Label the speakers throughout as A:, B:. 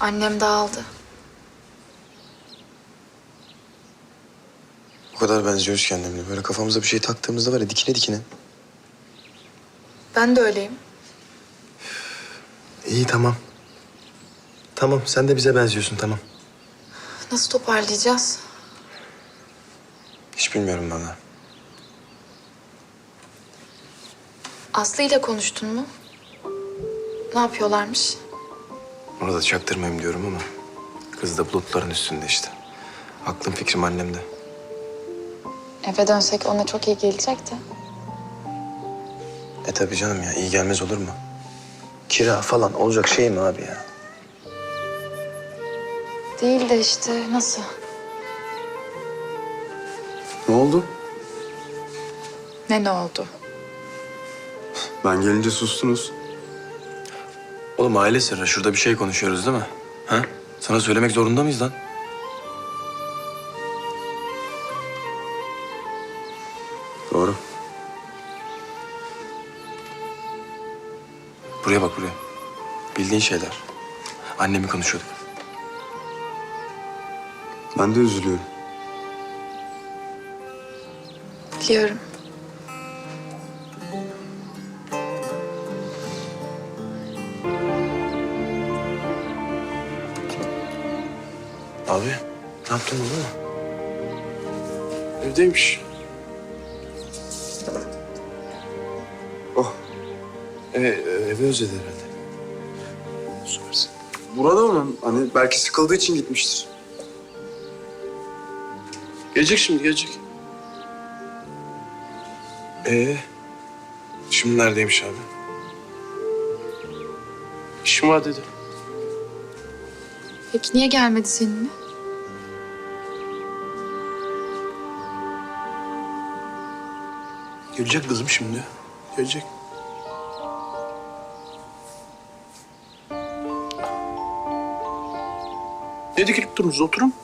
A: Annem dağıldı.
B: O kadar benziyoruz ki annemle. Böyle kafamıza bir şey taktığımızda var ya dikine dikine.
A: Ben de öyleyim.
B: İyi tamam. Tamam sen de bize benziyorsun tamam.
A: Nasıl toparlayacağız?
B: Hiç bilmiyorum valla.
A: Aslı ile konuştun mu? Ne yapıyorlarmış?
B: Onu da çaktırmayayım diyorum ama. Kız da bulutların üstünde işte. Aklım fikrim annemde.
A: Eve dönsek ona çok iyi gelecekti.
B: E tabii canım ya iyi gelmez olur mu? Kira falan olacak şey mi abi ya?
A: Değil de işte nasıl?
C: Ne oldu?
A: Ne ne oldu?
C: Ben gelince sustunuz.
B: Oğlum aile sırrı şurada bir şey konuşuyoruz değil mi? Ha? Sana söylemek zorunda mıyız lan?
C: Doğru.
B: Buraya bak buraya. Bildiğin şeyler. Annemi konuşuyorduk.
C: Ben de üzülüyorum.
A: Biliyorum.
B: Abi ne yaptın bunu?
D: Evdeymiş.
B: Oh.
D: Eve, evi özledi herhalde. Süpersin.
C: Burada onun. Hani belki sıkıldığı için gitmiştir.
D: Gelecek şimdi gelecek.
B: Ee, şimdi neredeymiş abi?
D: İşim var dedi.
A: Peki niye gelmedi seninle?
D: Gelecek kızım şimdi. Gelecek. Ne dikilip durunuz? Oturun.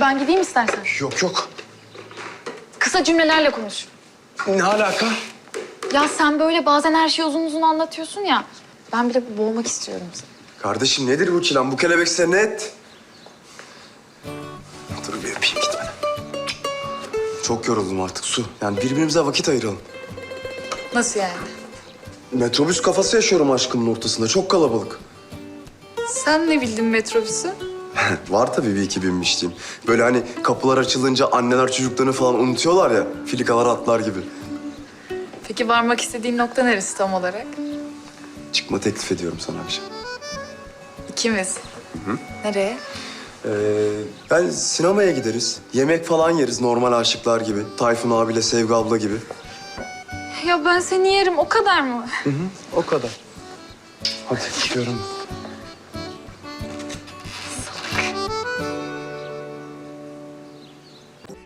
A: Ben gideyim istersen.
B: Yok yok.
A: Kısa cümlelerle konuş.
B: Ne alaka?
A: Ya sen böyle bazen her şeyi uzun uzun anlatıyorsun ya. Ben bile boğmak istiyorum seni.
C: Kardeşim nedir bu çilan? Bu kelebek sen net.
B: Dur bir öpeyim gitme.
C: Çok yoruldum artık Su. Yani birbirimize vakit ayıralım.
A: Nasıl yani?
C: Metrobüs kafası yaşıyorum aşkımın ortasında. Çok kalabalık.
A: Sen ne bildin metrobüsü?
C: Var tabii bir iki binmişliğim. Böyle hani kapılar açılınca anneler çocuklarını falan unutuyorlar ya. Filikalar atlar gibi.
A: Peki varmak istediğin nokta neresi tam olarak?
C: Çıkma teklif ediyorum sana akşam.
A: İkimiz. Nereye?
C: Ee, ben sinemaya gideriz. Yemek falan yeriz normal aşıklar gibi. Tayfun abiyle Sevgi abla gibi.
A: Ya ben seni yerim o kadar mı?
B: O kadar. Hadi gidiyorum.